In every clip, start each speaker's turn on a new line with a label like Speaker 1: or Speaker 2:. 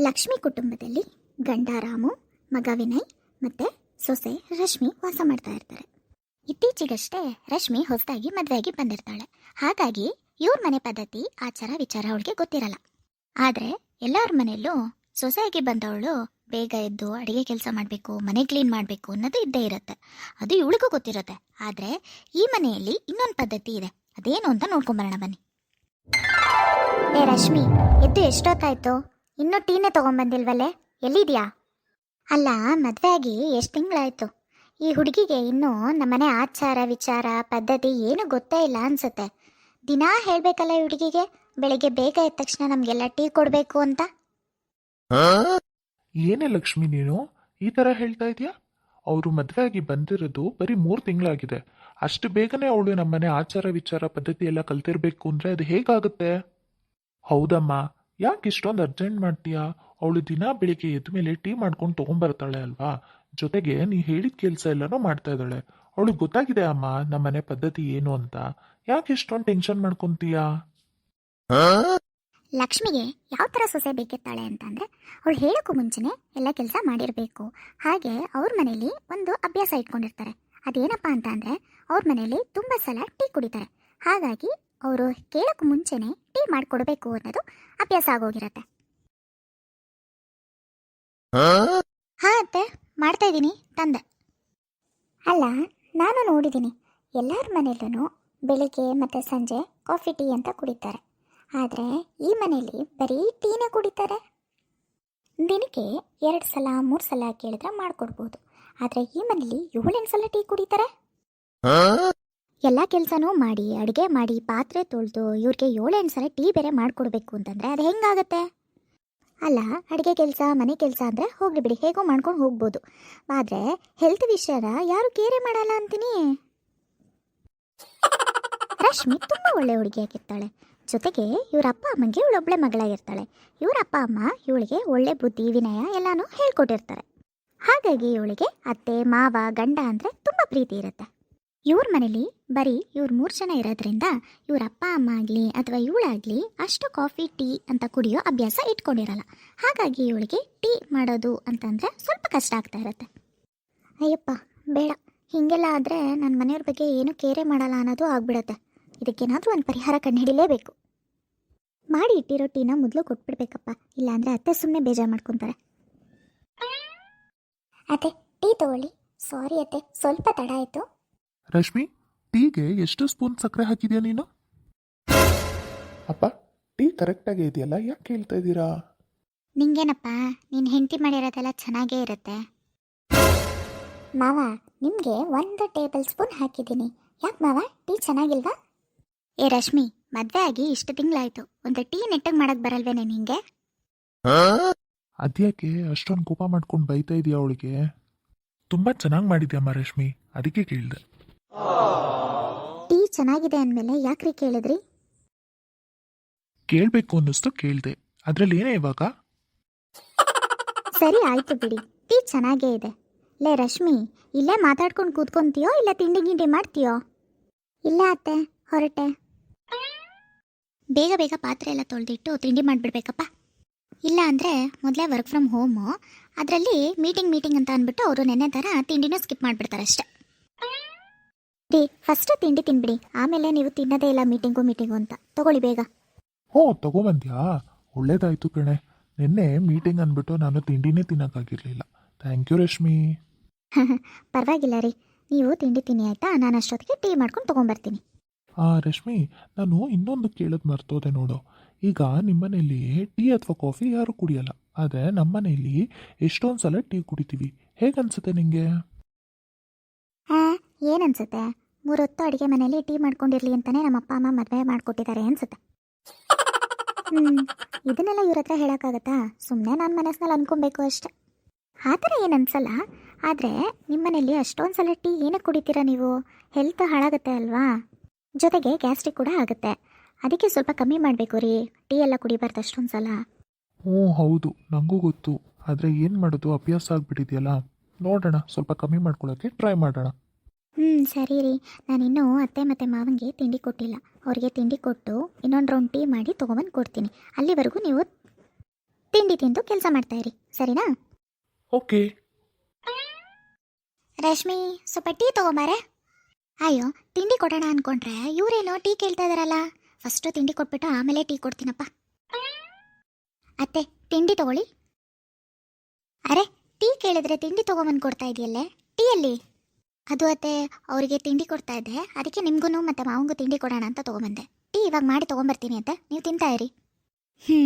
Speaker 1: ಲಕ್ಷ್ಮಿ ಕುಟುಂಬದಲ್ಲಿ ಗಂಡ ರಾಮು, ಮಗ ವಿನಯ್ ಮತ್ತೆ ಸೊಸೆ ರಶ್ಮಿ ವಾಸ ಮಾಡ್ತಾ ಇರ್ತಾರೆ. ಇತ್ತೀಚೆಗಷ್ಟೇ ರಶ್ಮಿ ಹೊಸದಾಗಿ ಮದುವೆಯಾಗಿ ಬಂದಿರ್ತಾಳೆ. ಹಾಗಾಗಿ ಇವ್ರ ಮನೆ ಪದ್ಧತಿ, ಆಚಾರ, ವಿಚಾರ ಅವಳಿಗೆ ಗೊತ್ತಿರಲ್ಲ. ಆದ್ರೆ ಎಲ್ಲರ ಮನೆಯಲ್ಲೂ ಸೊಸೆಯಾಗಿ ಬಂದವಳು ಬೇಗ ಎದ್ದು ಅಡಿಗೆ ಕೆಲಸ ಮಾಡಬೇಕು, ಮನೆ ಕ್ಲೀನ್ ಮಾಡಬೇಕು ಅನ್ನೋದು ಇದ್ದೇ ಇರುತ್ತೆ. ಅದು ಇವಳಿಗೂ ಗೊತ್ತಿರುತ್ತೆ. ಆದ್ರೆ ಈ ಮನೆಯಲ್ಲಿ ಇನ್ನೊಂದು ಪದ್ಧತಿ ಇದೆ. ಅದೇನು ಅಂತ ನೋಡ್ಕೊಂಬರೋಣ ಬನ್ನಿ. ಏ ರಶ್ಮಿ, ಎದ್ದು ಎಷ್ಟೊತ್ತಾಯ್ತು? ಇನ್ನೂ ಟೀನೇ ತಗೊಂಬಂದಿಲ್ವಲ್ಲೇ ಎಲ್ಲಿದ್ಯಾ? ಅಲ್ಲ ಮದುವೆ ಆಗಿ ಎಷ್ಟು ತಿಂಗಳಾಯ್ತು? ಈ ಹುಡುಗಿಗೆ ಇನ್ನೂ ನಮ್ಮನೆ ಆಚಾರ ವಿಚಾರ ಪದ್ಧತಿ ಏನು ಗೊತ್ತೇ ಇಲ್ಲ ಅನ್ಸುತ್ತೆ. ದಿನಾ ಹೇಳ್ಬೇಕಲ್ಲ ಈ ಹುಡುಗಿಗೆ? ಬೆಳಿಗ್ಗೆ ಬೇಗ ಎದ್ದ ತಕ್ಷಣ ನಮಗೆಲ್ಲ ಟೀ ಕೊಡಬೇಕು ಅಂತ?
Speaker 2: ಏನೇ ಲಕ್ಷ್ಮಿ ನೀನು ಈ ತರ ಹೇಳ್ತಾ ಇದೀಯಾ? ಅವರು ಮದುವೆ ಆಗಿ ಬಂದಿರೋದು ಬರೀ ಮೂರು ತಿಂಗಳಾಗಿದೆ. ಅಷ್ಟು ಬೇಗನೆ ಅವಳು ನಮ್ಮನೆ ಆಚಾರ ವಿಚಾರ ಪದ್ಧತಿ ಎಲ್ಲ ಕಲ್ತಿರ್ಬೇಕು ಅಂದ್ರೆ ಅದು ಹೇಗಾಗುತ್ತೆ? ಹೌದಮ್ಮ. ಯಾಕೆ ಇಷ್ಟೊಂದು ಅರ್ಜೆಂಟ್ ಮಾಡ್ತೀಯಾ? ಅವಳು ದಿನ ಬೆಳಿಗ್ಗೆ ಎದ್ದ ಮೇಲೆ ಟೀ ಮಾಡ್ಕೊಂಡು ತಗೊಂಬರ್ತಾಳೆ ಅಲ್ವಾ? ಜೊತೆಗೆ ನೀ ಹೇಳಿದ ಕೆಲಸ ಎಲ್ಲನೂ ಮಾಡ್ತಾ ಇದ್ದಾಳೆ. ಅವಳಿಗೆ ಗೊತ್ತಾಗಿದೆ ಅಮ್ಮ ನಮ್ಮ ಮನೆ ಪದ್ಧತಿ ಏನು ಅಂತ. ಯಾಕೆ ಇಷ್ಟೊಂದು ಟೆನ್ಷನ್ ಮಾಡ್ಕೊಂತೀಯಾ?
Speaker 1: ಲಕ್ಷ್ಮಿಗೆ ಯಾವ ಥರ ಸೊಸೆ ಬೇಕಿರ್ತಾಳೆ ಅಂತಂದ್ರೆ, ಅವಳು ಹೇಳೋಕ್ಕೂ ಮುಂಚೆನೆ ಎಲ್ಲ ಕೆಲಸ ಮಾಡಿರಬೇಕು. ಹಾಗೆ ಅವ್ರ ಮನೇಲಿ ಒಂದು ಅಭ್ಯಾಸ ಇಟ್ಕೊಂಡಿರ್ತಾರೆ. ಅದೇನಪ್ಪ ಅಂತ ಅಂದ್ರೆ ಅವ್ರ ಮನೇಲಿ ತುಂಬ ಸಲ ಟೀ ಕುಡಿತಾರೆ. ಹಾಗಾಗಿ ಅವರು ಕೇಳೋಕ್ಕೂ ಮುಂಚೆನೆ ಟೀ ಮಾಡಿಕೊಡ್ಬೇಕು ಅನ್ನೋದು ಅಭ್ಯಾಸ ಆಗೋಗಿರತ್ತೆ. ಹಾ? ಅತ್ತೆ ಮಾಡ್ತಾ ಇದ್ದೀನಿ ತಂದೆ. ಅಲ್ಲ ನಾನು ನೋಡಿದ್ದೀನಿ ಎಲ್ಲರ ಮನೆಯಲ್ಲೂ ಬೆಳಿಗ್ಗೆ ಮತ್ತು ಸಂಜೆ ಕಾಫಿ ಟೀ ಅಂತ ಕುಡಿತಾರೆ. ಆದರೆ ಈ ಮನೆಯಲ್ಲಿ ಬರೀ ಟೀನೇ ಕುಡಿತಾರೆ. ದಿನಕ್ಕೆ ಎರಡು ಸಲ ಮೂರು ಸಲ ಕೇಳಿದ್ರೆ ಮಾಡಿಕೊಡ್ಬೋದು. ಆದರೆ ಈ ಮನೆಯಲ್ಲಿ ಏಳೆಂಟು ಸಲ ಟೀ ಕುಡಿತಾರೆ. ಎಲ್ಲ ಕೆಲಸನೂ ಮಾಡಿ, ಅಡುಗೆ ಮಾಡಿ, ಪಾತ್ರೆ ತೊಳೆದು ಇವ್ರಿಗೆ ಏಳೆಂಟು ಸಲ ಟೀ ಬೇರೆ ಮಾಡಿಕೊಡ್ಬೇಕು ಅಂತಂದರೆ ಅದು ಹೆಂಗಾಗತ್ತೆ? ಅಲ್ಲ, ಅಡುಗೆ ಕೆಲಸ, ಮನೆ ಕೆಲಸ ಅಂದರೆ ಹೋಗಲಿ ಬಿಡಿ, ಹೇಗೋ ಮಾಡ್ಕೊಂಡು ಹೋಗ್ಬೋದು. ಆದರೆ ಹೆಲ್ತ್ ವಿಷಯನ ಯಾರು ಕೇರೆ ಮಾಡಲ್ಲ ಅಂತೀನಿ? ರಶ್ಮಿ ತುಂಬ ಒಳ್ಳೆ ಹುಡುಗಿಯಾಗಿರ್ತಾಳೆ ಜೊತೆಗೆ ಇವ್ರ ಅಪ್ಪ ಅಮ್ಮಂಗೆ ಇವಳೊಬ್ಳೆ ಮಗಳಾಗಿರ್ತಾಳೆ. ಇವ್ರ ಅಪ್ಪ, ಅಮ್ಮ ಇವಳಿಗೆ ಒಳ್ಳೆ ಬುದ್ಧಿ, ವಿನಯ ಎಲ್ಲನೂ ಹೇಳ್ಕೊಟ್ಟಿರ್ತಾರೆ. ಹಾಗಾಗಿ ಇವಳಿಗೆ ಅತ್ತೆ, ಮಾವ, ಗಂಡ ಅಂದರೆ ತುಂಬ ಪ್ರೀತಿ ಇರುತ್ತೆ. ಇವ್ರ ಮನೇಲಿ ಬರೀ ಇವ್ರು ಮೂರು ಜನ ಇರೋದ್ರಿಂದ ಇವ್ರ ಅಪ್ಪ, ಅಮ್ಮ ಆಗಲಿ ಅಥವಾ ಇವಳಾಗಲಿ ಅಷ್ಟು ಕಾಫಿ, ಟೀ ಅಂತ ಕುಡಿಯೋ ಅಭ್ಯಾಸ ಇಟ್ಕೊಂಡಿರಲ್ಲ. ಹಾಗಾಗಿ ಇವಳಿಗೆ ಟೀ ಮಾಡೋದು ಅಂತಂದರೆ ಸ್ವಲ್ಪ ಕಷ್ಟ ಆಗ್ತಾ ಇರುತ್ತೆ. ಅಯ್ಯಪ್ಪ, ಬೇಡ. ಹೀಗೆಲ್ಲ ಆದರೆ ನನ್ನ ಮನೆಯವ್ರ ಬಗ್ಗೆ ಏನು ಕೇರೆ ಮಾಡಲ್ಲ ಅನ್ನೋದು ಆಗ್ಬಿಡತ್ತೆ. ಇದಕ್ಕೇನಾದರೂ ಒಂದು ಪರಿಹಾರ ಕಂಡುಹಿಡಿಲೇಬೇಕು. ಮಾಡಿ ಇಟ್ಟಿರೋ ಟೀನ ಮೊದಲು ಕೊಟ್ಬಿಡ್ಬೇಕಪ್ಪ. ಇಲ್ಲಾಂದರೆ ಅತ್ತೆ ಸುಮ್ಮನೆ ಬೇಜಾರು ಮಾಡ್ಕೊತಾರೆ. ಅತ್ತೆ, ಟೀ ತಗೊಳ್ಳಿ. ಸಾರಿ ಅತ್ತೆ, ಸ್ವಲ್ಪ ತಡ ಆಯಿತು.
Speaker 2: ರಶ್ಮಿ ಟೀಗೆ ಎಷ್ಟು ಸ್ಪೂನ್ ಸಕ್ಕರೆ ಹಾಕಿದ್ಯಾ ನೀನು? ಅಪ್ಪ ಟೀ ಕರೆಕ್ಟಾಗಿ ಇದೆಯಲ್ಲ? ಯಾಕೆ ಹೇಳ್ತಾ ಇದ್ದೀರಾ?
Speaker 1: ನಿಂಗೇನಪ್ಪ ನೀನು ಹೆಂಡತಿ ಮಾಡಿರೋದೆಲ್ಲ ಚೆನ್ನಾಗೇ ಇರುತ್ತೆ. ಮಾವ ನಿಮಗೆ ಒಂದು ಟೇಬಲ್ ಸ್ಪೂನ್ ಹಾಕಿದ್ದೀನಿ. ಯಾಕೆ ಮಾವ? ಟೀ ಚೆನ್ನಾಗಿಲ್ವಾ? ಏ ರಶ್ಮಿ ಮದುವೆ ಆಗಿ ಇಷ್ಟು ತಿಂಗಳಾಯ್ತು. ಒಂದು ಟೀ ನೆಟ್ಟಗೆ ಮಾಡಕ್ ಬರಲ್ವೇನೆ ನಿಂಗೆ?
Speaker 2: ಅದ್ಯಾಕೆ ಅಷ್ಟೊಂದು ಕೋಪ ಮಾಡ್ಕೊಂಡು ಬೈತಾ ಇದೀಯ ಅವಳಿಗೆ? ತುಂಬಾ ಚೆನ್ನಾಗಿ ಮಾಡಿದ್ಯಮ್ಮ ರಶ್ಮಿ ಅದಕ್ಕೆ ಕೇಳಿದೆ.
Speaker 1: ಟೀ ಚೆನ್ನಾಗಿದೆ ಅಂದಮೇಲೆ ಯಾಕ್ರಿ ಕೇಳಿದ್ರಿ?
Speaker 2: ಕೇಳಬೇಕು ಅನ್ನಿಸ್ತು ಕೇಳಿದೆ. ಅದರಲ್ಲಿ ಏನೇ ಇವಾಗ?
Speaker 1: ಸರಿ ಆಯ್ತು ಬಿಡಿ. ಟೀ ಚೆನ್ನಾಗೇ ಇದೆ. ಲೇ ರಶ್ಮಿ ಇಲ್ಲೇ ಮಾತಾಡ್ಕೊಂಡು ಕೂತ್ಕೊಂತೀಯೋ ಇಲ್ಲ ತಿಂಡಿ ಗಿಂಡಿ ಮಾಡ್ತೀಯೋ? ಇಲ್ಲ ಅತ್ತೆ ಹೊರಟೆ. ಬೇಗ ಬೇಗ ಪಾತ್ರೆ ಎಲ್ಲ ತೊಳೆದಿಟ್ಟು ತಿಂಡಿ ಮಾಡಿಬಿಡ್ಬೇಕಪ್ಪ. ಇಲ್ಲ ಅಂದರೆ ಮೊದಲೇ ವರ್ಕ್ ಫ್ರಮ್ ಹೋಮು ಅದರಲ್ಲಿ ಮೀಟಿಂಗ್ ಮೀಟಿಂಗ್ ಅಂತ ಅಂದ್ಬಿಟ್ಟು ಅವರು ನೆನ್ನೆ ಥರ ತಿಂಡಿನೂ ಸ್ಕಿಪ್ ಮಾಡಿಬಿಡ್ತಾರೆ ಅಷ್ಟೆ. ರೀ ಫಸ್ಟ್ ತಿಂಡಿ ತಿನ್ಬಿಡಿ. ಆಮೇಲೆ ನೀವು ತಿನ್ನದೇ ಇಲ್ಲ ಮೀಟಿಂಗು ಮೀಟಿಂಗು ಅಂತ. ತಗೊಳ್ಳಿ ಬೇಗ.
Speaker 2: ಹೋ ತಗೊಬಂದ್ಯಾ? ಒಳ್ಳೇದಾಯ್ತು ಕಣೆ. ನಿನ್ನೆ ಮೀಟಿಂಗ್ ಅಂದ್ಬಿಟ್ಟು ನಾನು ತಿಂಡಿನೇ ತಿನ್ನೋಕ್ಕಾಗಿರ್ಲಿಲ್ಲ. ಥ್ಯಾಂಕ್ ಯು ರಶ್ಮಿ
Speaker 1: ಪರವಾಗಿಲ್ಲ ರೀ. ನೀವು ತಿಂಡಿ ತಿನ್ನಿ ಆಯ್ತಾ? ನಾನು ಅಷ್ಟೊತ್ತಿಗೆ ಟೀ ಮಾಡ್ಕೊಂಡು ತೊಗೊಂಬರ್ತೀನಿ.
Speaker 2: ಆ ರಶ್ಮಿ ನಾನು ಇನ್ನೊಂದು ಕೇಳೋದು ಮರ್ತೋದೆ ನೋಡು. ಈಗ ನಿಮ್ಮನೇಲಿ ಟೀ ಅಥವಾ ಕಾಫಿ ಯಾರು ಕುಡಿಯಲ್ಲ. ಆದರೆ ನಮ್ಮನೇಲಿ ಎಷ್ಟೊಂದು ಸಲ ಟೀ ಕುಡಿತೀವಿ. ಹೇಗನ್ಸುತ್ತೆ
Speaker 1: ನಿಮಗೆ ಏನನ್ಸುತ್ತೆ? ಮೂರೊತ್ತು ಅಡುಗೆ ಮನೆಯಲ್ಲಿ ಟೀ ಮಾಡ್ಕೊಂಡಿರಲಿ ಅಂತಾನೆ ನಮ್ಮ ಅಪ್ಪ ಅಮ್ಮ ಮದುವೆ ಮಾಡ್ಕೊಟ್ಟಿದ್ದಾರೆ ಅನ್ಸುತ್ತೆ. ಹ್ಮ್, ಇದನ್ನೆಲ್ಲ ಇವ್ರ ಹತ್ರ ಹೇಳೋಕ್ಕಾಗತ್ತಾ? ಸುಮ್ಮನೆ ನನ್ನ ಮನಸ್ಸಿನಲ್ಲಿ ಅನ್ಕೊಬೇಕು ಅಷ್ಟೆ. ಆ ಥರ ಏನು ಅನ್ಸಲ್ಲ ಆದರೆ ನಿಮ್ಮನೇಲಿ ಅಷ್ಟೊಂದು ಸಲ ಟೀ ಏನಕ್ಕೆ ಕುಡಿತೀರಾ ನೀವು? ಹೆಲ್ತ್ ಹಾಳಾಗುತ್ತೆ ಅಲ್ವಾ? ಜೊತೆಗೆ ಗ್ಯಾಸ್ಟ್ರಿಕ್ ಕೂಡ ಆಗುತ್ತೆ. ಅದಕ್ಕೆ ಸ್ವಲ್ಪ ಕಮ್ಮಿ ಮಾಡಬೇಕು ರೀ. ಟೀ ಎಲ್ಲ ಕುಡಿಬಾರ್ದು ಅಷ್ಟೊಂದು ಸಲ
Speaker 2: ಹ್ಞೂ ಹೌದು. ನನಗೂ ಗೊತ್ತು. ಆದರೆ ಏನು ಮಾಡೋದು? ಅಭ್ಯಾಸ ಆಗಿಬಿಟ್ಟಿದೆಯಲ್ಲ? ನೋಡೋಣ. ಸ್ವಲ್ಪ ಕಮ್ಮಿ ಮಾಡ್ಕೊಳ್ಳೋಕ್ಕೆ ಟ್ರೈ ಮಾಡೋಣ.
Speaker 1: ಹ್ಞೂ ಸರಿ ರೀ ನಾನಿನ್ನೂ ಅತ್ತೆ ಮತ್ತು ಮಾವನಿಗೆ ತಿಂಡಿ ಕೊಟ್ಟಿಲ್ಲ. ಅವರಿಗೆ ತಿಂಡಿ ಕೊಟ್ಟು ಇನ್ನೊಂದು ರೌಂಡ್ ಟೀ ಮಾಡಿ ತೊಗೊಂಬಂದು ಕೊಡ್ತೀನಿ. ಅಲ್ಲಿವರೆಗೂ ನೀವು ತಿಂಡಿ ತಿಂದು ಕೆಲಸ ಮಾಡ್ತಾ ಇರಿ. ಸರಿನಾ?
Speaker 2: ಓಕೆ.
Speaker 1: ರಶ್ಮಿ ಸ್ವಲ್ಪ ಟೀ ತೊಗೊಂಬಾರೆ. ಅಯ್ಯೋ ತಿಂಡಿ ಕೊಡೋಣ ಅನ್ಕೊಂಡ್ರೆ ಇವರೇನೋ ಟೀ ಕೇಳ್ತಾ ಇದಾರಲ್ಲ. ಫಸ್ಟು ತಿಂಡಿ ಕೊಟ್ಬಿಟ್ಟು ಆಮೇಲೆ ಟೀ ಕೊಡ್ತೀನಪ್ಪ. ಅತ್ತೆ ತಿಂಡಿ ತಗೊಳ್ಳಿ. ಅರೆ ಟೀ ಕೇಳಿದ್ರೆ ತಿಂಡಿ ತಗೊಂಬಂದು ಕೊಡ್ತಾ ಇದೆಯಲ್ಲೇ? ಟೀಯಲ್ಲಿ ಅದು ಅತ್ತೆ, ಅವರಿಗೆ ತಿಂಡಿ ಕೊಡ್ತಾ ಇದ್ದೆ. ಅದಕ್ಕೆ ನಿಮ್ಗೂ ಮತ್ತೆ ಮಾವಂಗೂ ತಿಂಡಿ ಕೊಡೋಣ ಅಂತ ತೊಗೊಂಬಂದೆ. ಟೀ ಇವಾಗ ಮಾಡಿ ತೊಗೊಂಬರ್ತೀನಿ ಅಂತ ನೀವು ತಿಂತಾ ಇರಿ. ಹ್ಞೂ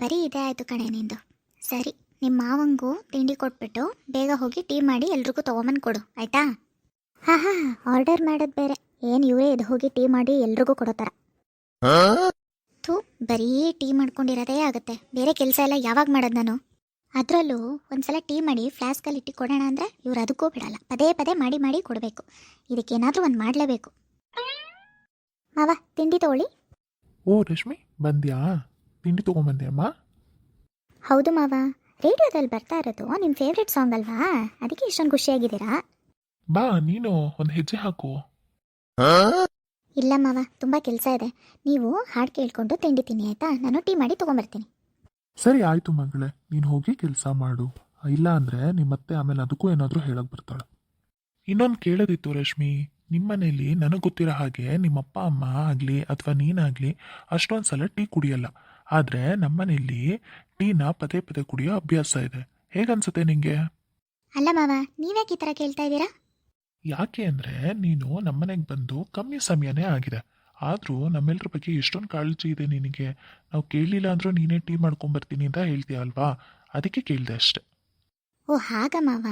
Speaker 1: ಬರೀ ಇದೇ ಆಯಿತು ಕಣೆ ನಿಂದು. ಸರಿ ನಿಮ್ಮ ಮಾವಂಗೂ ತಿಂಡಿ ಕೊಟ್ಬಿಟ್ಟು ಬೇಗ ಹೋಗಿ ಟೀ ಮಾಡಿ ಎಲ್ರಿಗೂ ತೊಗೊಂಬಂದು ಕೊಡು, ಆಯ್ತಾ? ಹಾಂ ಹಾಂ, ಆರ್ಡರ್ ಮಾಡೋದು ಬೇರೆ. ಏನು ಇವರೇ ಇದು ಹೋಗಿ ಟೀ ಮಾಡಿ ಎಲ್ರಿಗೂ ಕೊಡೋ ಥರ ಥೂ, ಬರೀ ಟೀ ಮಾಡ್ಕೊಂಡಿರೋದೇ ಆಗುತ್ತೆ. ಬೇರೆ ಕೆಲಸ ಎಲ್ಲ ಯಾವಾಗ ಮಾಡೋದು ನಾನು? ಅದರಲ್ಲೂ ಒಂದ್ಸಲ ಟೀ ಮಾಡಿ ಫ್ಲಾಸ್ಕಲ್ಲಿ ಇಟ್ಟು ಕೊಡೋಣ ಅಂದರೆ ಇವ್ರು ಅದಕ್ಕೂ ಬಿಡಲ್ಲ. ಪದೇ ಪದೇ ಮಾಡಿ ಮಾಡಿ ಕೊಡಬೇಕು. ಇದಕ್ಕೇನಾದರೂ ಒಂದು ಮಾಡಲೇಬೇಕು. ಮಾವ ತಿಂಡಿ ತಗೊಳ್ಳಿ.
Speaker 2: ಓ ರಶ್ಮಿ ಬಂದ್ಯಾ? ತಿಂಡಿ ತೊಗೊಂಬಂದೆ ಅಮ್ಮ
Speaker 1: ಹೌದು ಮಾವ. ರೇಡಿಯೋದಲ್ಲಿ ಬರ್ತಾ ಇರೋದು ನಿಮ್ಮ ಫೇವ್ರೆಟ್ ಸಾಂಗ್ ಅಲ್ವಾ? ಅದಕ್ಕೆ ಇಷ್ಟೊಂದು ಖುಷಿಯಾಗಿದ್ದೀರಾ?
Speaker 2: ಬಾ ನೀನು ಒಂದು ಹೆಜ್ಜೆ ಹಾಕು.
Speaker 1: ಇಲ್ಲ ಮಾವ ತುಂಬ ಕೆಲಸ ಇದೆ. ನೀವು ಹಾಡು ಕೇಳ್ಕೊಂಡು ತಿಂಡಿ ತಿನ್ನಿ ಆಯ್ತಾ? ನಾನು ಟೀ ಮಾಡಿ ತೊಗೊಂಬರ್ತೀನಿ.
Speaker 2: ಸರಿ ಆಯ್ತು ಮಗಳೇ ನೀನು ಹೋಗಿ ಕೆಲಸ ಮಾಡು. ಇಲ್ಲ ಅಂದ್ರೆ ನಿಮ್ಮತ್ತೆ ಆಮೇಲೆ ಅದಕ್ಕೂ ಏನಾದರೂ ಹೇಳಕ್ ಬರ್ತಾಳೆ. ಇನ್ನೊಂದು ಕೇಳೋದಿತ್ತು ರಶ್ಮಿ ನಿಮ್ಮನೇಲಿ ನನಗೆ ಗೊತ್ತಿರೋ ಹಾಗೆ ನಿಮ್ಮಪ್ಪ ಅಮ್ಮ ಆಗಲಿ ಅಥವಾ ನೀನಾಗಲಿ ಅಷ್ಟೊಂದು ಸಲ ಟೀ ಕುಡಿಯಲ್ಲ. ಆದರೆ ನಮ್ಮನೇಲಿ ಟೀನ ಪದೇ ಪದೇ ಕುಡಿಯೋ ಅಭ್ಯಾಸ ಇದೆ. ಹೇಗನ್ಸುತ್ತೆ ನಿಂಗೆ?
Speaker 1: ಅಲ್ಲ ಮಾವ ನೀವ್ಯಾಕೆ ಈ ಥರ ಕೇಳ್ತಾ ಇದ್ದೀರಾ?
Speaker 2: ಯಾಕೆ ಅಂದರೆ ನೀನು ನಮ್ಮನೆಗೆ ಬಂದು ಕಮ್ಮಿ ಸಮಯನೇ ಆಗಿದೆ. ಆದರೂ ನಮ್ಮೆಲ್ಲರ ಬಗ್ಗೆ ಎಷ್ಟೊಂದು ಕಾಳಜಿ ಇದೆ ನಿನಗೆ. ನಾವು ಕೇಳಲಿಲ್ಲ ಅಂದರೂ ನೀನೇ ಟೀ ಮಾಡ್ಕೊಂಬರ್ತೀನಿ ಅಂತ ಹೇಳ್ತೀಯ ಅಲ್ವಾ? ಅದಕ್ಕೆ ಕೇಳಿದೆ ಅಷ್ಟೆ.
Speaker 1: ಓ, ಹಾಗ ಮಾವ.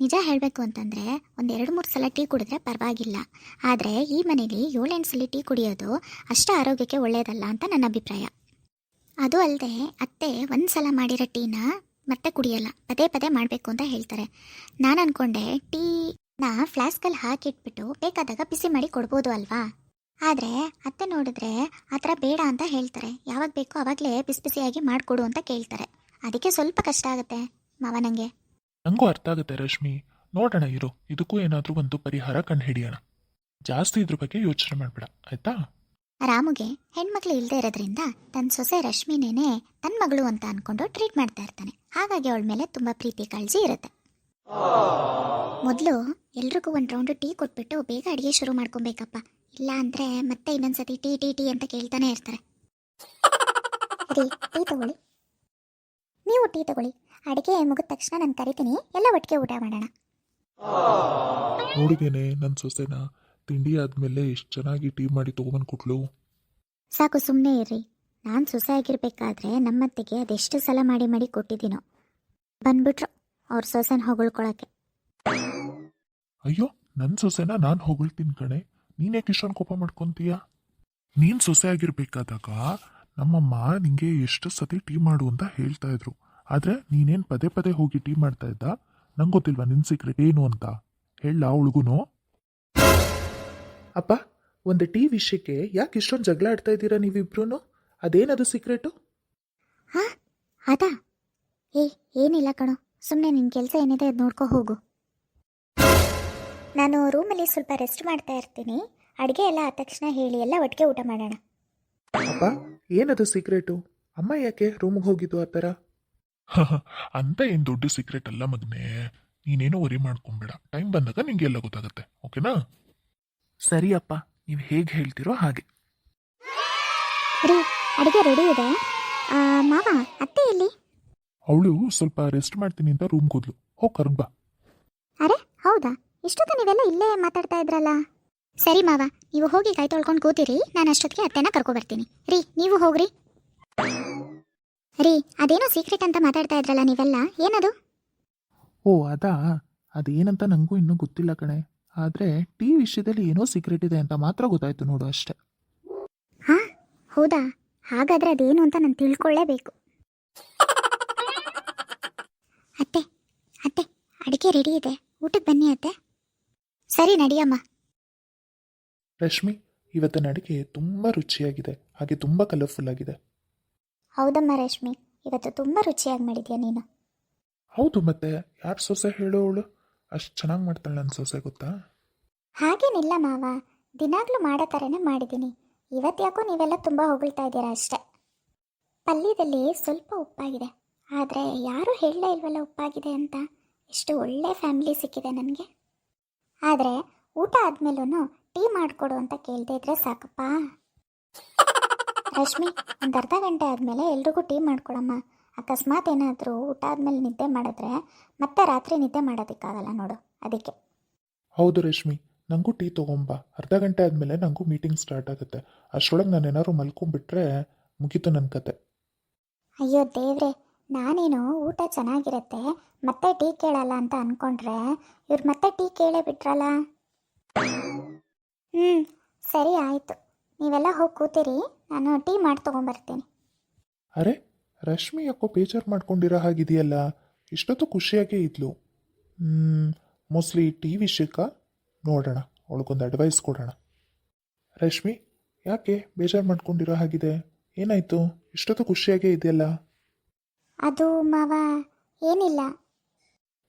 Speaker 1: ನಿಜ ಹೇಳಬೇಕು ಅಂತಂದರೆ ಒಂದು ಎರಡು ಮೂರು ಸಲ ಟೀ ಕುಡಿದ್ರೆ ಪರವಾಗಿಲ್ಲ. ಆದರೆ ಈ ಮನೇಲಿ ಏಳೆಂಟು ಸಲ ಟೀ ಕುಡಿಯೋದು ಅಷ್ಟು ಆರೋಗ್ಯಕ್ಕೆ ಒಳ್ಳೆಯದಲ್ಲ ಅಂತ ನನ್ನ ಅಭಿಪ್ರಾಯ. ಅದು ಅಲ್ಲದೆ ಅತ್ತೆ ಒಂದು ಸಲ ಮಾಡಿರೋ ಟೀನ ಮತ್ತೆ ಕುಡಿಯಲ್ಲ. ಪದೇ ಪದೇ ಮಾಡಬೇಕು ಅಂತ ಹೇಳ್ತಾರೆ. ನಾನು ಅಂದ್ಕೊಂಡೆ ಟೀನ ಫ್ಲಾಸ್ಕಲ್ಲಿ ಹಾಕಿಟ್ಬಿಟ್ಟು ಬೇಕಾದಾಗ ಬಿಸಿ ಮಾಡಿ ಕೊಡ್ಬೋದು ಅಲ್ವಾ? ಆದರೆ ಅತ್ತೆ ನೋಡಿದ್ರೆ ಆ ಥರ ಬೇಡ ಅಂತ ಹೇಳ್ತಾರೆ. ಯಾವಾಗ ಬೇಕೋ ಆವಾಗಲೇ ಬಿಸಿ ಬಿಸಿಯಾಗಿ ಮಾಡಿಕೊಡು ಅಂತ ಕೇಳ್ತಾರೆ. ಅದಕ್ಕೆ ಸ್ವಲ್ಪ ಕಷ್ಟ ಆಗುತ್ತೆ ಮಾವ ನನಗೆ
Speaker 2: ನಂಗೂ ಅರ್ಥ ಆಗುತ್ತೆ ರಶ್ಮಿ. ನೋಡೋಣ ಇರು. ಇದಕ್ಕೂ ಏನಾದರೂ ಒಂದು ಪರಿಹಾರ ಕಂಡುಹಿಡಿಯೋಣ. ಜಾಸ್ತಿ ಇದ್ರ ಬಗ್ಗೆ ಯೋಚನೆ ಮಾಡಬೇಡ ಆಯ್ತಾ?
Speaker 1: ರಾಮುಗೆ ಹೆಣ್ಮಕ್ಳು ಇಲ್ಲದೆ ಇರೋದ್ರಿಂದ ತನ್ನ ಸೊಸೆ ರಶ್ಮಿನೇನೆ ತನ್ನ ಮಗಳು ಅಂತ ಅನ್ಕೊಂಡು ಟ್ರೀಟ್ ಮಾಡ್ತಾ ಇರ್ತಾನೆ. ಹಾಗಾಗಿ ಅವಳ ಮೇಲೆ ತುಂಬಾ ಪ್ರೀತಿ ಕಾಳಜಿ ಇರುತ್ತೆ. ಮೊದಲು ಎಲ್ರಿಗೂ ಒಂದು ರೌಂಡ್ ಟೀ ಕೊಟ್ಬಿಟ್ಟು ಬೇಗ ಅಡಿಗೆ ಶುರು ಮಾಡ್ಕೊಬೇಕಪ್ಪ. ಇಲ್ಲ ಅಂದ್ರೆ ಮತ್ತೆ ಇನ್ನೊಂದ್ಸತಿ ಟಿ ಟಿ ಟಿ ಅಂತ ಕೇಳ್ತಾನೆ ಇರ್ತಾರೆ. ರೀ ಟೀ ತಗೊಳ್ಳಿ. ನೀವು ಟೀ ತಗೊಳ್ಳಿ. ಅಡಿಗೆ ಮುಗಿದ ತಕ್ಷಣ ನಾನು ಕರಿತೀನಿ. ಎಲ್ಲ ಒಟ್ಟಿಗೆ ಊಟ ಮಾಡೋಣ.
Speaker 2: ನೋಡಿದೇನೆ ನನ್ನ ಸೊಸೆನ. ತಿಂಡಿ ಆದಮೇಲೆ ಎಷ್ಟು ಚೆನ್ನಾಗಿ ಟೀ ಮಾಡಿ ತೊಗೊಂಬಂದು ಕೊಟ್ಲು
Speaker 1: ಸಾಕು ಸುಮ್ಮನೆ ಇರ್ರಿ. ನಾನು ಸೊಸೆ ಆಗಿರ್ಬೇಕಾದ್ರೆ ನಮ್ಮತ್ತೆಗೆ ಅದೆಷ್ಟು ಸಲ ಮಾಡಿ ಮಾಡಿ ಕೊಟ್ಟಿದ್ದೀನೋ. ಬಂದ್ಬಿಟ್ರು ಅವ್ರ ಸೊಸೆನ ಹೊಗಳ್ಕೊಳಕ್ಕೆ.
Speaker 2: ಅಯ್ಯೋ ನನ್ನ ಸೊಸೆನ ನಾನು ಹೊಗಳ್ತೀನಿ ಕಣೆ. ನೀನ್ಯಾಕೆ ಇಷ್ಟೊಂದು ಕೋಪ ಮಾಡ್ಕೊಂತೀಯ? ನೀನು ಸೊಸೆ ಆಗಿರ್ಬೇಕಾದಾಗ ನಮ್ಮಮ್ಮ ನಿಂಗೆ ಎಷ್ಟು ಸತಿ ಟೀ ಮಾಡು ಅಂತ ಹೇಳ್ತಾ ಇದ್ರು. ಆದರೆ ನೀನೇನು ಪದೇ ಪದೇ ಹೋಗಿ ಟೀ ಮಾಡ್ತಾ ಇದ್ದ? ನಂಗೆ ಗೊತ್ತಿಲ್ವಾ ನಿನ್ನ ಸೀಕ್ರೆಟ್ ಏನು ಅಂತ? ಹೇಳ ಅವಳಿಗೂ ಅಪ್ಪ, ಒಂದು ಟೀ ವಿಷಯಕ್ಕೆ ಯಾಕೆ ಇಷ್ಟೊಂದು ಜಗಳ ಆಡ್ತಾ ಇದ್ದೀರಾ ನೀವಿಬ್ರು ಅದೇನದು ಸೀಕ್ರೆಟು
Speaker 1: ಹಾ, ಅದಾ. ಏ, ಏನಿಲ್ಲ ಕಣೋ. ಸುಮ್ಮನೆ ನಿನ್ನ ಕೆಲಸ ಏನಿದೆ ಅದು ನೋಡ್ಕೊ ಹೋಗು. ನಾನು ರೂಮಲ್ಲಿ ಸ್ವಲ್ಪ ರೆಸ್ಟ್ ಮಾಡ್ತಾ ಇರ್ತೀನಿ. ಅಡುಗೆ ಎಲ್ಲ ಆದ ತಕ್ಷಣ ಹೇಳಿ ಎಲ್ಲ ಒಟ್ಟಿಗೆ ಊಟ ಮಾಡೋಣ.
Speaker 2: ಅಪ್ಪ ಏನದು ಸೀಕ್ರೆಟು ಅಮ್ಮ ಯಾಕೆ ರೂಮ್ಗೆ ಹೋಗಿದ್ದು ಆ ಥರ ಅಂತ ಏನು ದೊಡ್ಡ ಸೀಕ್ರೆಟ್ ಅಲ್ಲ ಮಗನೇ. ನೀನೇನು ವರಿ ಮಾಡ್ಕೊಂಬೇಡ. ಟೈಮ್ ಬಂದಾಗ ನಿಂಗೆ ಎಲ್ಲ ಗೊತ್ತಾಗುತ್ತೆ ಓಕೆನಾ ಸರಿ ಅಪ್ಪ ನೀವು ಹೇಗೆ ಹೇಳ್ತಿರೋ ಹಾಗೆ.
Speaker 1: ರೀ ಅಡುಗೆ ರೆಡಿ ಇದೆ. ಆ, ಮಾವ ಅತ್ತೆ ಎಲ್ಲಿ?
Speaker 2: ಅವಳು ಸ್ವಲ್ಪ ರೆಸ್ಟ್ ಮಾಡ್ತೀನಿ ಅಂತ ರೂಮ್ಗೆ ಹೋದ್ಲು. ಹೋಗಿ ಕರ್ಗ್ ಬಾ.
Speaker 1: ಅರೆ ಹೌದಾ? ಇಷ್ಟೊತ್ತು ನೀವೆಲ್ಲ ಇಲ್ಲೇ ಮಾತಾಡ್ತಾ ಇದ್ರಲ್ಲ? ಸರಿ ಮಾವ ನೀವು ಹೋಗಿ ಕೈ ತೊಳ್ಕೊಂಡು ಕೂತಿರಿ. ನಾನು ಅಷ್ಟೊತ್ತಿಗೆ ಅತ್ತೆನ ಕರ್ಕೊಬರ್ತೀನಿ. ರೀ ನೀವು ಹೋಗ್ರಿ. ರೀ ಅದೇನೋ ಸೀಕ್ರೆಟ್ ಅಂತ ಮಾತಾಡ್ತಾ ಇದ್ರಲ್ಲ ನೀವೆಲ್ಲ? ಏನದು?
Speaker 2: ಓ ಅದಾ? ಅದೇನಂತ ನನಗೂ ಇನ್ನೂ ಗೊತ್ತಿಲ್ಲ ಕಣೆ. ಆದರೆ ಟೀ ವಿಷಯದಲ್ಲಿ ಏನೋ ಸೀಕ್ರೆಟ್ ಇದೆ ಅಂತ ಮಾತ್ರ ಗೊತ್ತಾಯ್ತು ನೋಡು ಅಷ್ಟೇ.
Speaker 1: ಹಾ ಹೌದಾ? ಹಾಗಾದ್ರೆ ಅದೇನು ಅಂತ ನಾನು ತಿಳ್ಕೊಳ್ಳೇಬೇಕು. ಅತ್ತೆ ಅತ್ತೆ ಅಡಿಗೆ ರೆಡಿ ಇದೆ. ಊಟಕ್ಕೆ ಬನ್ನಿ ಅತ್ತೆ. ಸರಿ ನಡಿಯಮ್ಮ.
Speaker 2: ರಶ್ಮಿ ಇವತ್ತಿನ ಅಡುಗೆ ತುಂಬ ರುಚಿಯಾಗಿದೆ. ಹಾಗೆ ತುಂಬ ಕಲರ್ಫುಲ್ ಆಗಿದೆ.
Speaker 1: ಹೌದಮ್ಮ ರಶ್ಮಿ ಇವತ್ತು ತುಂಬ ರುಚಿಯಾಗಿ ಮಾಡಿದ್ಯಾ ನೀನು?
Speaker 2: ಹೌದು ಮತ್ತೆ ಯಾರು ಸೊಸೆ ಹೇಳೋಳು ಅಷ್ಟು ಚೆನ್ನಾಗಿ ಮಾಡ್ತಾಳೆ ನನ್ನ ಸೊಸೆ ಗೊತ್ತಾ?
Speaker 1: ಹಾಗೇನಿಲ್ಲ ಮಾವ ದಿನಾಗ್ಲೂ ಮಾಡೋ ಥರನೇ ಮಾಡಿದ್ದೀನಿ. ಇವತ್ತು ಯಾಕೋ ನೀವೆಲ್ಲ ತುಂಬ ಹೊಗಳ್ತಾ ಇದ್ದೀರಾ ಅಷ್ಟೇ. ಪಲ್ಯದಲ್ಲಿ ಸ್ವಲ್ಪ ಉಪ್ಪಾಗಿದೆ. ಆದರೆ ಯಾರೂ ಹೇಳಲೇ ಇಲ್ವಲ್ಲ ಉಪ್ಪಾಗಿದೆ ಅಂತ? ಎಷ್ಟು ಒಳ್ಳೆ ಫ್ಯಾಮಿಲಿ ಸಿಕ್ಕಿದೆ ನನಗೆ. ಆದರೆ ಊಟ ಆದ್ಮೇಲೂ ಟೀ ಮಾಡಿಕೊಡು ಅಂತ ಕೇಳದೆ ಇದ್ರೆ ಸಾಕಪ್ಪ. ರಶ್ಮಿ ಒಂದು ಅರ್ಧ ಗಂಟೆ ಆದಮೇಲೆ ಎಲ್ರಿಗೂ ಟೀ ಮಾಡ್ಕೊಡಮ್ಮ. ಅಕಸ್ಮಾತ್ ಏನಾದರೂ ಊಟ ಆದಮೇಲೆ ನಿದ್ದೆ ಮಾಡಿದ್ರೆ ಮತ್ತೆ ರಾತ್ರಿ ನಿದ್ದೆ ಮಾಡೋದಕ್ಕಾಗಲ್ಲ ನೋಡು ಅದಕ್ಕೆ.
Speaker 2: ಹೌದು ರಶ್ಮಿ ನನಗೂ ಟೀ ತೊಗೊಂಬ. ಅರ್ಧ ಗಂಟೆ ಆದಮೇಲೆ ನನಗೂ ಮೀಟಿಂಗ್ ಸ್ಟಾರ್ಟ್ ಆಗುತ್ತೆ. ಅಷ್ಟರೊಳಗೆ ನಾನು ಏನಾದ್ರು ಮಲ್ಕೊಂಡ್ಬಿಟ್ರೆ ಮುಗೀತು ನನ್ನ ಕತೆ.
Speaker 1: ಅಯ್ಯೋ ದೇವ್ರೆ ನಾನೇನು ಊಟ ಚೆನ್ನಾಗಿರುತ್ತೆ, ಮತ್ತೆ ಟೀ ಕೇಳಲ್ಲ ಅಂತ ಅನ್ಕೊಂಡ್ರೆ ಇವ್ರು ಮತ್ತೆ ಟೀ ಕೇಳೇ ಬಿಟ್ರಲ್ಲ? ಹ್ಞೂ ಸರಿ ಆಯಿತು. ನೀವೆಲ್ಲ ಹೋಗಿ ಕೂತಿರಿ, ನಾನು ಟೀ ಮಾಡಿ ತೊಗೊಂಬರ್ತೀನಿ.
Speaker 2: ಅರೆ, ರಶ್ಮಿ ಯಾಕೋ ಬೇಜಾರು ಮಾಡ್ಕೊಂಡಿರೋ ಹಾಗಿದೆಯಲ್ಲ? ಇಷ್ಟೊತ್ತು ಖುಷಿಯಾಗೇ ಇದ್ಲು. ಮೋಸ್ಟ್ಲಿ ಟಿ ವಿಷಯಕ್ಕ ನೋಡೋಣ, ಅವಳಿಗೊಂದು ಅಡ್ವೈಸ್ ಕೊಡೋಣ. ರಶ್ಮಿ, ಯಾಕೆ ಬೇಜಾರು ಮಾಡ್ಕೊಂಡಿರೋ ಹಾಗಿದೆ? ಏನಾಯಿತು? ಇಷ್ಟೊತ್ತು ಖುಷಿಯಾಗೇ ಇದೆಯಲ್ಲ?
Speaker 1: ಅದು ಮಾವ ಏನಿಲ್ಲ.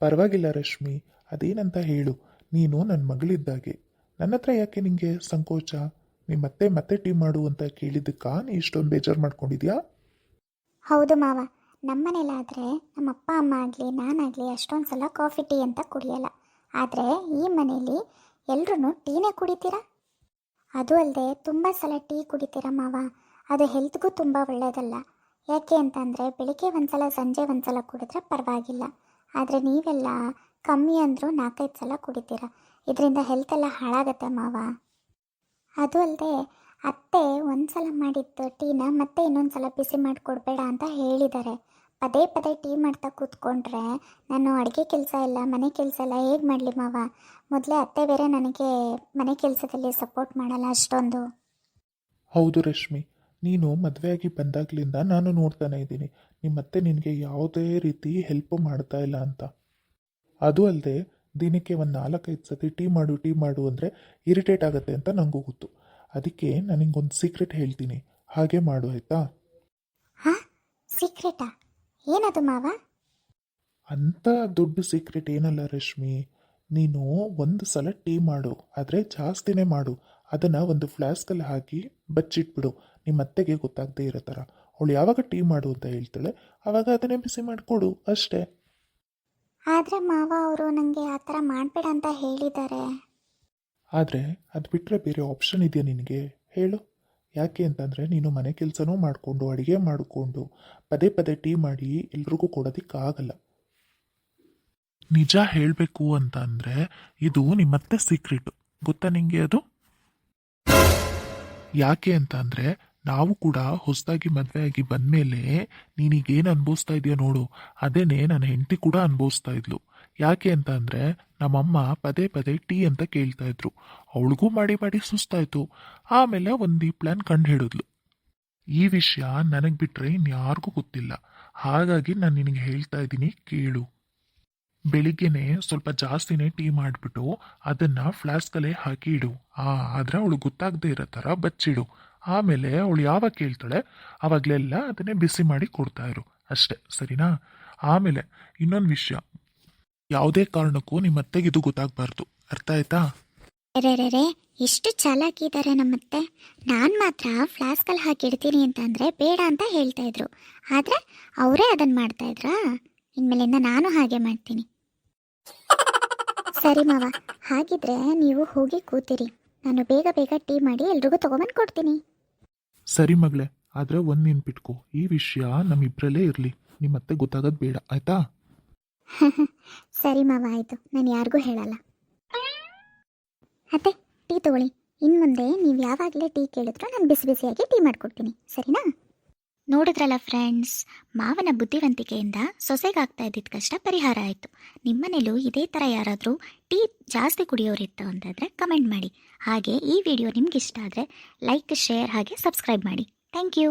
Speaker 2: ಪರವಾಗಿಲ್ಲ ರಶ್ಮಿ ಅದೇನಂತ ಹೇಳು. ನೀನು ನನ್ನ ಮಗಳಿದ್ದಾಗೆ. ನನ್ನ ಹತ್ರ ಯಾಕೆ ನಿಂಗೆ ಸಂಕೋಚ? ನೀ ಮತ್ತೆ ಮತ್ತೆ ಟೀ ಮಾಡು ಅಂತ ಕೇಳಿದ್ದಕ್ಕ ನೀ ಇಷ್ಟೊಂದು ಬೇಜಾರು ಮಾಡ್ಕೊಂಡಿದ್ಯಾ?
Speaker 1: ಹೌದು ಮಾವ. ನಮ್ಮನೇಲಾದರೆ ನಮ್ಮ ಅಪ್ಪ ಅಮ್ಮ ಆಗಲಿ ನಾನಾಗಲಿ ಅಷ್ಟೊಂದು ಸಲ ಕಾಫಿ ಟೀ ಅಂತ ಕುಡಿಯಲ್ಲ. ಆದರೆ ಈ ಮನೇಲಿ ಎಲ್ರೂ ಟೀನೇ ಕುಡಿತೀರಾ? ಅದು ಅಲ್ಲದೆ ತುಂಬ ಸಲ ಟೀ ಕುಡಿತೀರಾ ಮಾವ? ಅದು ಹೆಲ್ತ್ಗೂ ತುಂಬ ಒಳ್ಳೆಯದಲ್ಲ ಯಾಕೆ ಅಂತಂದರೆ ಬೆಳಿಗ್ಗೆ ಒಂದ್ಸಲ, ಸಂಜೆ ಒಂದ್ಸಲ ಕುಡಿದ್ರೆ ಪರವಾಗಿಲ್ಲ. ಆದರೆ ನೀವೆಲ್ಲ ಕಮ್ಮಿ ಅಂದರೂ ನಾಲ್ಕೈದು ಸಲ ಕುಡಿತೀರ. ಇದರಿಂದ ಹೆಲ್ತ್ ಎಲ್ಲ ಹಾಳಾಗತ್ತೆ ಮಾವ. ಅದು ಅಲ್ಲದೆ ಅತ್ತೆ ಒಂದ್ಸಲ ಮಾಡಿದ್ದು ಟೀನ ಮತ್ತೆ ಇನ್ನೊಂದು ಸಲ ಬಿಸಿ ಮಾಡಿಕೊಡ್ಬೇಡ ಅಂತ ಹೇಳಿದ್ದಾರೆ. ಪದೇ ಪದೇ ಟೀ ಮಾಡ್ತಾ ಕೂತ್ಕೊಂಡ್ರೆ ನಾನು ಅಡುಗೆ ಕೆಲಸ ಇಲ್ಲ, ಮನೆ ಕೆಲಸ ಎಲ್ಲ ಹೇಗೆ ಮಾಡಲಿ ಮಾವ? ಮೊದಲೇ ಅತ್ತೆ ಬೇರೆ ನನಗೆ ಮನೆ ಕೆಲಸದಲ್ಲಿ ಸಪೋರ್ಟ್ ಮಾಡಲ್ಲ ಅಷ್ಟೊಂದು.
Speaker 2: ಹೌದು ರಶ್ಮಿ. ನೀನು ಮದುವೆಯಾಗಿ ಬಂದಾಗ್ಲಿಂದ ನಾನು ನೋಡ್ತಾನೆ ಇದ್ದೀನಿ. ನಿಮ್ಮತ್ತೆ ನಿನಗೆ ಯಾವುದೇ ರೀತಿ ಹೆಲ್ಪ್ ಮಾಡ್ತಾ ಇಲ್ಲ ಅಂತ. ಅದು ಅಲ್ಲದೆ ದಿನಕ್ಕೆ ಒಂದು ನಾಲ್ಕೈದು ಸತಿ ಟೀ ಮಾಡು ಟೀ ಮಾಡು ಅಂದರೆ ಇರಿಟೇಟ್ ಆಗುತ್ತೆ ಅಂತ ನನಗೂ ಗೊತ್ತು. ಅದಕ್ಕೆ ನಾನು ನಿಂಗೊಂದು ಸೀಕ್ರೆಟ್ ಹೇಳ್ತೀನಿ. ಹಾಗೆ ಮಾಡು ಆಯಿತಾ?
Speaker 1: ಹಾಂ? ಸೀಕ್ರೆಟಾ ಏನದು ಮಾವ?
Speaker 2: ಅಂಥ ದೊಡ್ಡ ಸೀಕ್ರೆಟ್ ಏನಲ್ಲ ರಶ್ಮಿ. ನೀನು ಒಂದು ಸಲ ಟೀ ಮಾಡು ಆದರೆ ಜಾಸ್ತಿನೇ ಮಾಡು. ಅದನ್ನು ಒಂದು ಫ್ಲಾಸ್ಕಲ್ಲಿ ಹಾಕಿ ಬಚ್ಚಿಟ್ಬಿಡು. ನಿಮ್ಮ ಅತ್ತೆಗೆ ಗೊತ್ತಾಗದೇ ಇರೋ ಥರ. ಅವಳು ಯಾವಾಗ ಟೀ ಮಾಡು ಅಂತ ಹೇಳ್ತಾಳೆ ಅವಾಗ ಅದನ್ನೇ ಬಿಸಿ ಮಾಡಿಕೊಡು ಅಷ್ಟೇ.
Speaker 1: ಆದರೆ ಮಾವ ಅವರು ನನಗೆ ಆ ಥರ ಮಾಡಬೇಡ ಅಂತ ಹೇಳಿದ್ದಾರೆ.
Speaker 2: ಆದರೆ ಅದು ಬಿಟ್ಟರೆ ಬೇರೆ ಆಪ್ಷನ್ ಇದೆಯಾ ನಿನಗೆ? ಹೇಳು. ಯಾಕೆ ಅಂತಂದರೆ ನೀನು ಮನೆ ಕೆಲಸನೂ ಮಾಡಿಕೊಂಡು ಅಡುಗೆ ಮಾಡಿಕೊಂಡು ಪದೇ ಪದೇ ಟೀ ಮಾಡಿ ಎಲ್ರಿಗೂ ಕೊಡೋದಕ್ಕಾಗಲ್ಲ. ನಿಜ ಹೇಳಬೇಕು ಅಂತ ಅಂದರೆ ಇದು ನಿಮ್ಮತ್ತೆ ಸೀಕ್ರೆಟು ಗೊತ್ತಾ ನಿಮಗೆ ಅದು? ಯಾಕೆ ಅಂತ ಅಂದರೆ ನಾವು ಕೂಡ ಹೊಸದಾಗಿ ಮದುವೆಯಾಗಿ ಬಂದಮೇಲೆ ನೀನೀಗೇನು ಅನುಭವಿಸ್ತಾ ಇದೆಯಾ ನೋಡು. ಅದೇನೆ ನನ್ನ ಹೆಂಡತಿ ಕೂಡ ಅನುಭವಿಸ್ತಾ ಇದ್ಲು. ಯಾಕೆ ಅಂತ ಅಂದರೆ ನಮ್ಮಮ್ಮ ಪದೇ ಪದೇ ಟೀ ಅಂತ ಕೇಳ್ತಾ ಇದ್ರು. ಅವಳಿಗೂ ಮಾಡಿ ಮಾಡಿ ಸುಸ್ತಾಯಿತು. ಆಮೇಲೆ ಒಂದು ಈ ಪ್ಲ್ಯಾನ್ ಕಂಡು ಹಿಡಿದ್ಲು. ಈ ವಿಷಯ ನನಗೆ ಬಿಟ್ಟರೆ ಇನ್ಯಾರಿಗೂ ಗೊತ್ತಿಲ್ಲ. ಹಾಗಾಗಿ ನಾನು ನಿನಗೆ ಹೇಳ್ತಾ ಇದ್ದೀನಿ ಕೇಳು. ಬೆಳಿಗ್ಗೆನೆ ಸ್ವಲ್ಪ ಜಾಸ್ತಿನೇ ಟೀ ಮಾಡಿಬಿಟ್ಟು ಅದನ್ನು ಫ್ಲಾಸ್ಕಲ್ಲೇ ಹಾಕಿ ಇಡು ಆ, ಆದರೆ ಅವಳು ಗೊತ್ತಾಗದೇ ಇರೋ ಥರ ಬಚ್ಚಿಡು. ಆಮೇಲೆ ಅವಳು ಯಾವಾಗ ಕೇಳ್ತಾಳೆ, ಅವಾಗಲೆಲ್ಲ ಅದನ್ನೇ ಬಿಸಿ ಮಾಡಿ ಕೊಡ್ತಾ ಇರು. ಅಷ್ಟೇ, ಸರಿನಾ? ಆಮೇಲೆ ಇನ್ನೊಂದು ವಿಷಯ. ಯಾವುದೇ ಕಾರಣಕ್ಕೂ ನಿಮ್ಮ ಅತ್ತೆಗೆ ಇದು ಗೊತ್ತಾಗಬಾರ್ದು. ಅರ್ಥ ಆಯ್ತಾ?
Speaker 1: ಎಷ್ಟು ಚಾಲಾಕಿದ್ದಾರೆ ನಮ್ಮತ್ತೆ. ನಾನು ಮಾತ್ರ ಫ್ಲಾಸ್ಕಲ್ಲಿ ಹಾಕಿಡ್ತೀನಿ ಅಂತಂದರೆ ಬೇಡ ಅಂತ ಹೇಳ್ತಾ ಇದ್ರು. ಆದರೆ ಅವರೇ ಅದನ್ನು ಮಾಡ್ತಾ ಇದ್ರಾ? ಇನ್ಮೇಲಿಂದ ನಾನು ಹಾಗೆ ಮಾಡ್ತೀನಿ. ಸರಿ ಮಾವ, ಹಾಗಿದ್ರೆ ನೀವು ಹೋಗಿ ಕೂತಿರಿ. ನಾನು ಬೇಗ ಬೇಗ ಟೀ ಮಾಡಿ ಎಲ್ರಿಗೂ ತೊಗೊಂಬಂದು ಕೊಡ್ತೀನಿ.
Speaker 2: ಸರಿ ಮಗಳೇ, ಆದ್ರೆ ಒಂದು ನೆನ್ಪಿಟ್ಕೋ ಈ ವಿಷಯ ನಮ್ಮಿಬ್ಬರಲ್ಲೇ ಇರಲಿ. ನಿಮ್ಮ ಅತ್ತೆ ಗೊತ್ತಾಗೋದು ಬೇಡ, ಆಯ್ತಾ?
Speaker 1: ಸರಿ ಮಾವ, ಆಯಿತು. ನಾನು ಯಾರಿಗೂ ಹೇಳಲ್ಲ. ಅತ್ತೆ, ಟೀ ತಗೊಳ್ಳಿ. ಇನ್ನು ಮುಂದೆ ನೀವು ಯಾವಾಗಲೇ ಟೀ ಕೇಳಿದ್ರು ನಾನು ಬಿಸಿ ಬಿಸಿಯಾಗಿ ಟೀ ಮಾಡ್ಕೊಡ್ತೀನಿ. ಸರಿನಾ? ನೋಡಿದ್ರಲ್ಲ ಫ್ರೆಂಡ್ಸ್ ಮಾವನ ಬುದ್ಧಿವಂತಿಕೆಯಿಂದ ಸೊಸೆಗಾಗ್ತಾ ಇದ್ದಿದ್ದ ಕಷ್ಟ ಪರಿಹಾರ ಆಯಿತು. ನಿಮ್ಮನೇಲೂ ಇದೇ ಥರ ಯಾರಾದರೂ ಟೀ ಜಾಸ್ತಿ ಕುಡಿಯೋರಿತ್ತು ಅಂತಂದರೆ ಕಮೆಂಟ್ ಮಾಡಿ. ಹಾಗೆ ಈ ವಿಡಿಯೋ ನಿಮ್ಗೆ ಇಷ್ಟ ಆದರೆ ಲೈಕ್ ಶೇರ್ ಹಾಗೆ ಸಬ್ಸ್ಕ್ರೈಬ್ ಮಾಡಿ. Thank you